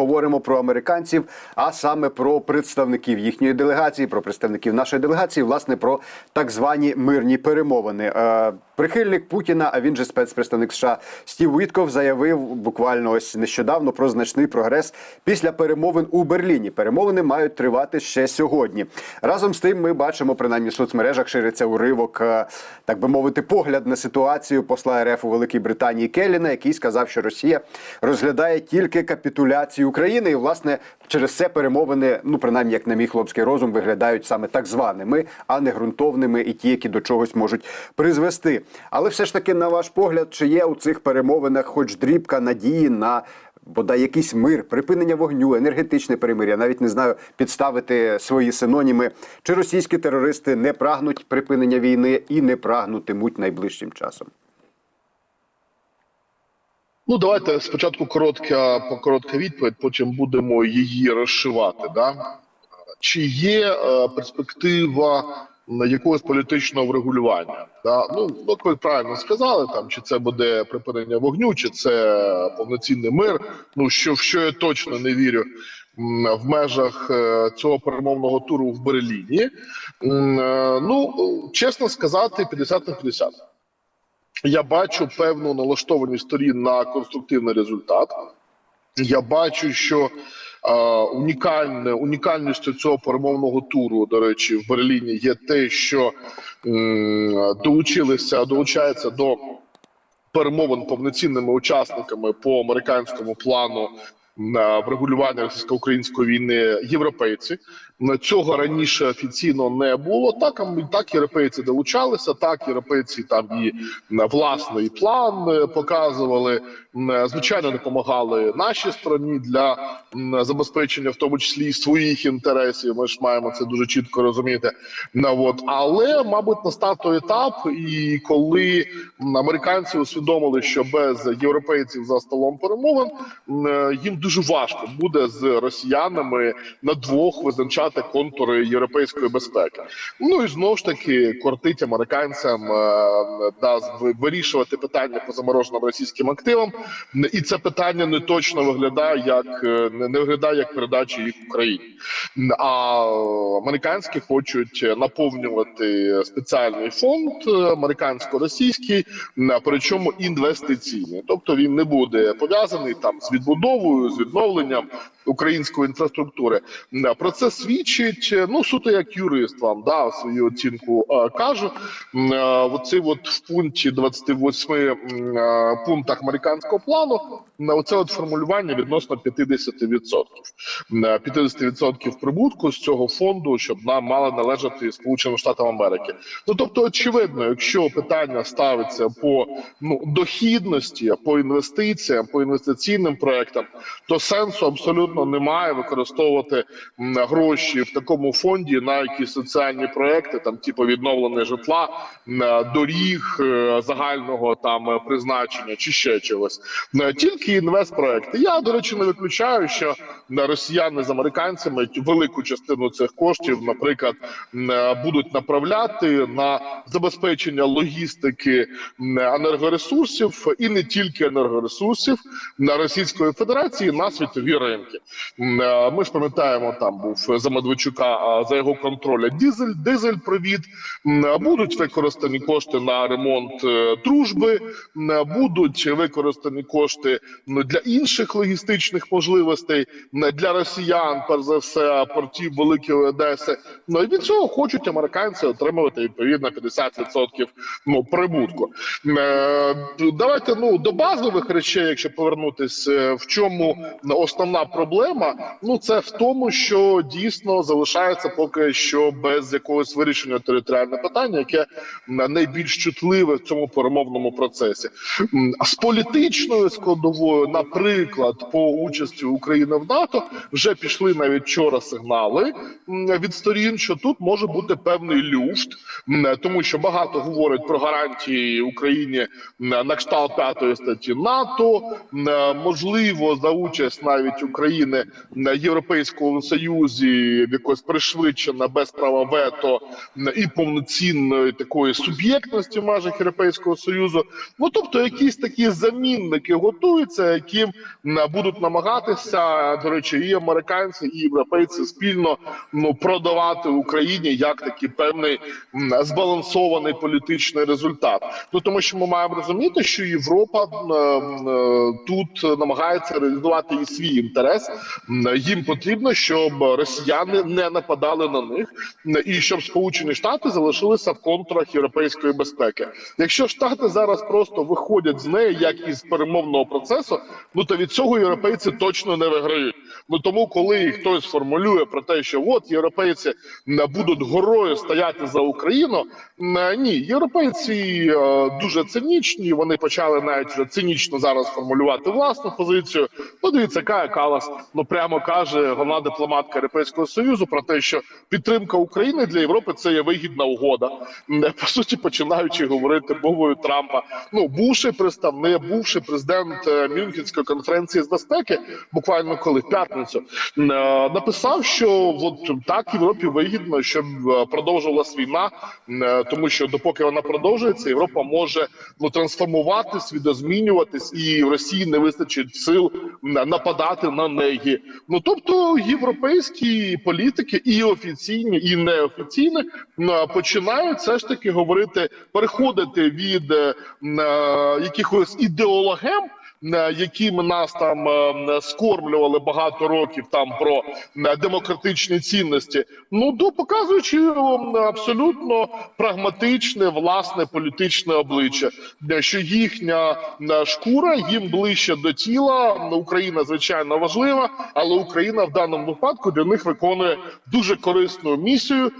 поговоримо про американців, а саме про представників їхньої делегації, про представників нашої делегації, власне, про так звані мирні перемовини. Прихильник Путіна, а він же спецпредставник США Стів Вітков заявив буквально ось нещодавно про значний прогрес після перемовин у Берліні. Перемовини мають тривати ще сьогодні. Разом з тим, ми бачимо принаймні в соцмережах шириться уривок, е, так би мовити, погляд на ситуацію посла РФ у Великій Британії Келліна, який сказав, що Росія розглядає тільки капітуляцію України, і власне через це перемовини, ну принаймні, як на мій хлопський розум, виглядають саме так званими, а не ґрунтовними і ті, які до чогось можуть призвести. Але все ж таки, на ваш погляд, чи є у цих перемовинах, хоч дрібка надії на бодай якийсь мир, припинення вогню, енергетичне перемир'я, навіть не знаю підставити свої синоніми, чи російські терористи не прагнуть припинення війни і не прагнутимуть найближчим часом. Ну, давайте спочатку коротка, коротка відповідь, потім будемо її розшивати. Да? Чи є е, перспектива якогось політичного врегулювання? Да? Ну, от ви правильно сказали, там чи це буде припинення вогню, чи це повноцінний мир. Ну що в що я точно не вірю в межах е, цього перемовного туру в Берліні. Е, Ну чесно сказати, 50 на 50. Я бачу певну налаштованість сторін на конструктивний результат. Я бачу, що унікальне унікальністю цього перемовного туру, до речі, в Берліні є те, що долучилися, долучається до перемовин повноцінними учасниками по американському плану на врегулювання російсько-української війни європейці. На цього раніше офіційно не було. Так так європейці долучалися. Так європейці там і на власний план е, показували. Е, Звичайно, допомагали нашій стороні для забезпечення, в тому числі і своїх інтересів. Ми ж маємо це дуже чітко розуміти. Ну, от. Але, мабуть, настав той етап, і коли американці усвідомили, що без європейців за столом перемовин е, їм дуже важко буде з росіянами на двох визначати контури європейської безпеки. Ну і знову ж таки кортить американцям е, да, вирішувати питання по замороженим російським активам, і це питання не точно виглядає як е, не, виглядає як передача їх Україні. А американські хочуть наповнювати спеціальний фонд е, американсько-російський, причому інвестиційний, тобто він не буде пов'язаний там з відбудовою, з відновленням української інфраструктури. Про це свідчить е, ну суто як юрист вам да свою оцінку е, кажу. Е, Оцей от в пункті 28 м, е, пунктах американського плану на оце от формулювання відносно 50%. М, е, 50% прибутку з цього фонду, щоб нам мали належати Сполученим Штатам Америки. Ну тобто, очевидно, якщо питання ставиться по ну дохідності, по інвестиціям, по інвестиційним проектам, то сенсу абсолютно немає використовувати гроші в такому фонді на якісь соціальні проекти, там типу відновлення житла, доріг е, загального там е, призначення чи ще чогось. Е, Тільки інвестпроекти. Я до речі не виключаю, що росіяни з американцями велику частину цих коштів, наприклад, будуть направляти на забезпечення логістики енергоресурсів і не тільки енергоресурсів на Російської Федерації на світові ринки. Е, Ми ж пам'ятаємо, там був за Медведчука за його контроля дизель, дизель-провід. Е, Будуть використані кошти на ремонт е, дружби, будуть використані кошти для інших логістичних можливостей для росіян, перш за все, портів Великої Одеси. Ну і від цього хочуть американці отримувати відповідно 50% ну, прибутку. Давайте ну до базових речей, якщо повернутись, е, в чому основна проблема? Ну це в тому, що дійсно залишається поки що без якогось вирішення територіальне питання, яке найбільш чутливе в цьому перемовному процесі. А з політичною складовою, наприклад, по участі України в НАТО, вже пішли навіть вчора сигнали від сторін, що тут може бути певний люфт, тому що багато говорять про гарантії Україні на кшталт п'ятої статті НАТО, можливо, за участь навіть України на європейському союзі якось пришвидшена без права вето і повноцінної такої суб'єктності в межах європейського союзу. Ну тобто, якісь такі замінники готуються, які будуть намагатися до речі, і американці, і європейці спільно ну продавати Україні як такий певний збалансований політичний результат. Ну тому що ми маємо розуміти, що Європа е, тут намагається реалізувати і свій інтерес. Їм потрібно, щоб росіяни не нападали на них, і щоб Сполучені Штати залишилися в контурах європейської безпеки. Якщо Штати зараз просто виходять з неї, як із перемовного процесу, ну то від цього європейці точно не виграють. Ну тому, коли хтось формулює про те, що от європейці м, будуть горою стояти за Україну, ні, європейці е, дуже цинічні. Вони почали навіть цинічно зараз формулювати власну позицію. Ну, дивіться, Кая Калас ну прямо каже головна дипломатка Європейського союзу про те, що підтримка України для Європи це є вигідна угода. М, По суті, починаючи говорити мовою Трампа. Ну бувший представник, бувший президент е, Мюнхенської конференції з безпеки, буквально коли в п'ятницю е, написав, що от так Європі вигідно, щоб е, продовжувалась війна, е, тому що допоки вона продовжується, Європа може ну трансформуватись, відозмінюватись, і в Росії не вистачить сил нападати на неї. Ну тобто європейські політики, і офіційні, і неофіційні, починають все ж таки говорити, переходити від якихось ідеологем. Е, Якими нас там е, скормлювали багато років там про демократичні цінності, ну до показуючи е, абсолютно прагматичне власне політичне обличчя, що їхня шкура їм ближче до тіла. Україна звичайно важлива, але Україна в даному випадку для них виконує дуже корисну місію,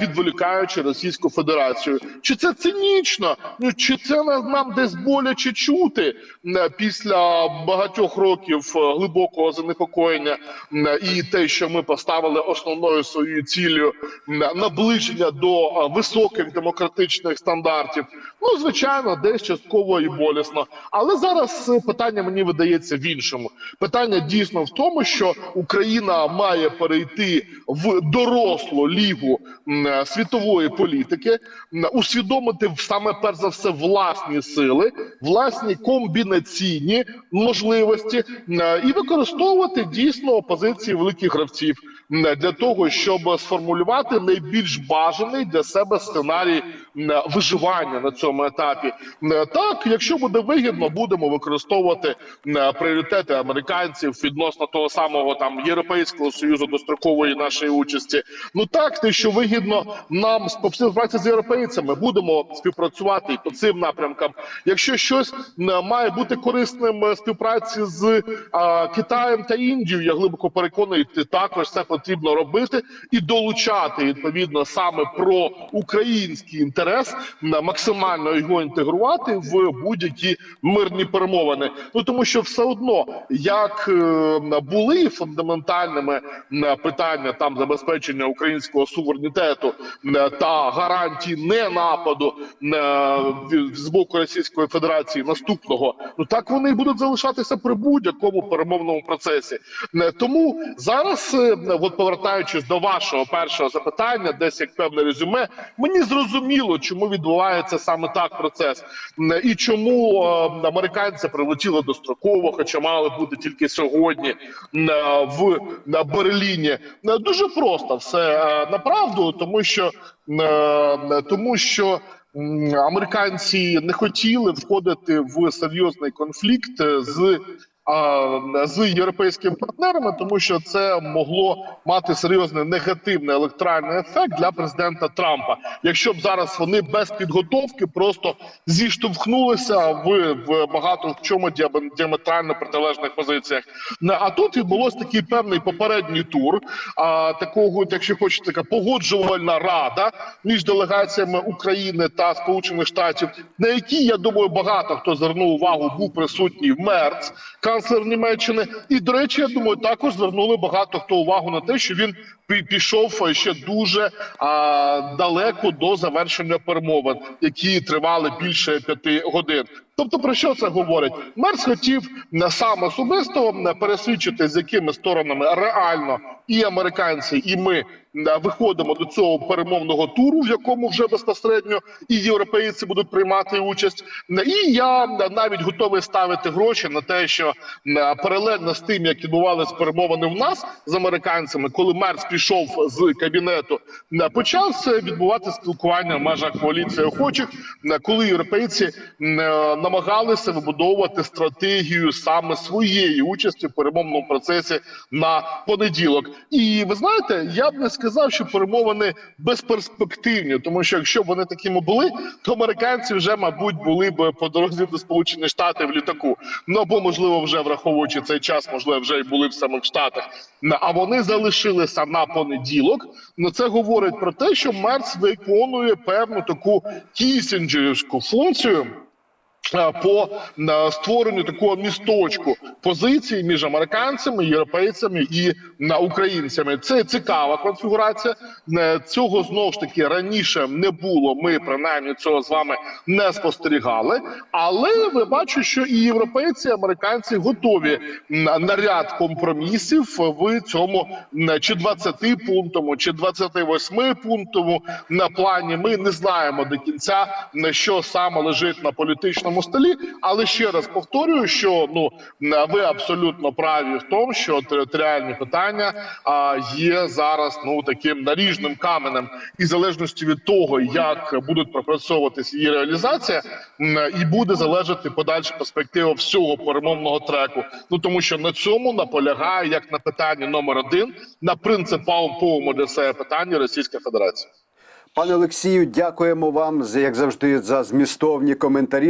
відволікаючи Російську Федерацію. Чи це цинічно? Ну чи це на- нам десь боляче чути м, після багатьох років е, глибокого занепокоєння і те, що ми поставили основною своєю ціллю наближення до е, високих демократичних стандартів? Ну звичайно, десь частково і болісно. Але зараз е, питання мені видається в іншому. Питання дійсно в тому, що Україна має перейти в дорослу лігу світової політики, усвідомити саме перш за все власні сили, власні комбінаційні можливості е, і використовувати дійсно позиції великих гравців для того, щоб сформулювати найбільш бажаний для себе сценарій виживання на цьому етапі. М, Так, якщо буде вигідно, будемо використовувати м, пріоритети американців відносно того самого там європейського союзу дострокової нашої участі. Ну так, те, що вигідно нам співпраця з європейцями, будемо співпрацювати і по цим напрямкам. Якщо щось має бути корисним е, співпраці з а, Китаєм та Індією, я глибоко переконаний, також це потрібно робити і долучати відповідно саме про український інтерес, максимально його інтегрувати в будь-які мирні перемовини. Ну тому що все одно як е, були фундаментальними м, питання там забезпечення українського суверенітету та гарантії не нападу м, в- з боку Російської Федерації наступного, ну так вони і будуть залишатися при будь-якому перемовному процесі. Тому зараз, е, от повертаючись до вашого першого запитання, десь як певне резюме, мені зрозуміло, чому відбувається саме так процес, і чому е, американці прилетіли достроково, хоча мали бути тільки сьогодні е, в Берліні. Е, Дуже просто все направду, тому що тому що. Американці не хотіли входити в серйозний конфлікт з з європейськими партнерами, тому що це могло мати серйозний негативний електоральний ефект для президента Трампа. Якщо б зараз вони без підготовки просто зіштовхнулися в, в багато в чому діаметрально протилежних позиціях. А тут відбулось такий певний попередній тур, а такого, якщо хочете, така погоджувальна рада між делегаціями України та Сполучених Штатів, на якій я думаю, багато хто звернув увагу, був присутній в Мерц, канцлер Німеччини. І до речі, я думаю, також звернули багато хто увагу на те, що він пішов ще дуже а, далеко до завершення перемовин, які тривали більше п'яти годин. Тобто про що це говорить? Мерц хотів сам особисто пересвідчити, з якими сторонами реально і американці, і ми виходимо до цього перемовного туру, в якому вже безпосередньо і європейці будуть приймати участь. І я навіть готовий ставити гроші на те, що паралельно з тим, як відбувалися перемовини в нас з американцями, коли Мерц пішов з кабінету, не, почався відбувати спілкування в межах коаліції охочих, коли європейці не, намагалися вибудовувати стратегію саме своєї участі в перемовному процесі на понеділок. І ви знаєте, я б не сказав, що перемовини безперспективні, тому що якщо б вони такими були, то американці вже, мабуть, були б по дорозі до Сполучених Штатів в літаку. Ну або можливо, вже враховуючи цей час, можливо, вже й були в самих Штатах. А вони залишилися на понеділок. Ну це говорить про те, що Мерц виконує певну таку кісінджерівську функцію. По створенню такого місточку позицій між американцями, європейцями і українцями, це цікава конфігурація. Е, Цього знову ж таки раніше не було. Ми принаймні цього з вами не спостерігали. Але ви бачу, що і європейці, і американці готові на ряд компромісів в цьому чи 20 пунктому, чи 28 пунктому на плані. Ми не знаємо до кінця на що саме лежить на політичному столі. Але ще раз повторюю, що ну ви абсолютно праві в тому, що територіальні питання а, є зараз ну таким наріжним каменем, і в залежності від того, як будуть пропрацьовуватися її реалізація, і буде залежати подальша перспектива всього перемовного треку. Ну тому що на цьому наполягає як на питанні номер один на принциповому для себе питанні Російська Федерація. Пане Олексію, дякуємо вам як завжди за змістовні коментарі.